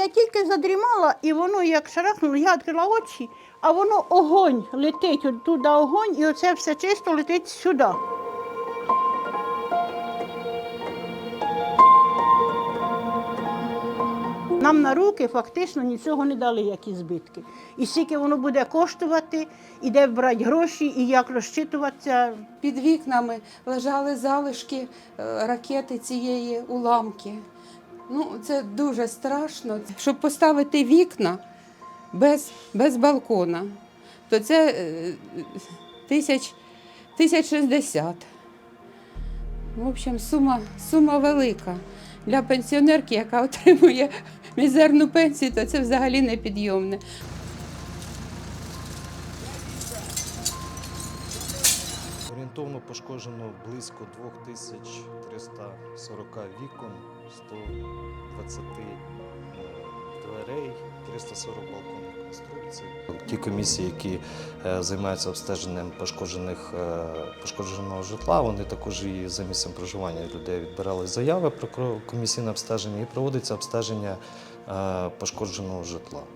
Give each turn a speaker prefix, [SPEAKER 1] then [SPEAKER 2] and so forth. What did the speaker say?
[SPEAKER 1] я тільки задрімала, і воно як шарахнуло, я відкрила очі, а воно огонь летить, от туди огонь, і оце все чисто летить сюди. Нам на руки фактично нічого не дали, які збитки. І скільки воно буде коштувати, і де брати гроші, і як розчитуватися.
[SPEAKER 2] Під вікнами лежали залишки е, ракети цієї уламки. Ну, це дуже страшно. Щоб поставити вікна без, без балкона, то це е, тисяч, тисяч шістдесят. В общем, сума, сума велика. Для пенсіонерки, яка отримує мізерну пенсію, то це взагалі непідйомне.
[SPEAKER 3] Орієнтовно пошкоджено близько 2340 вікон, 120 е, дверей, 340 балконних конструкцій. Ті комісії, які е, займаються обстеженням пошкоджених, е, пошкодженого житла, вони також і за місцем проживання людей відбирали заяви про комісійне обстеження і проводиться обстеження пошкодженого житла.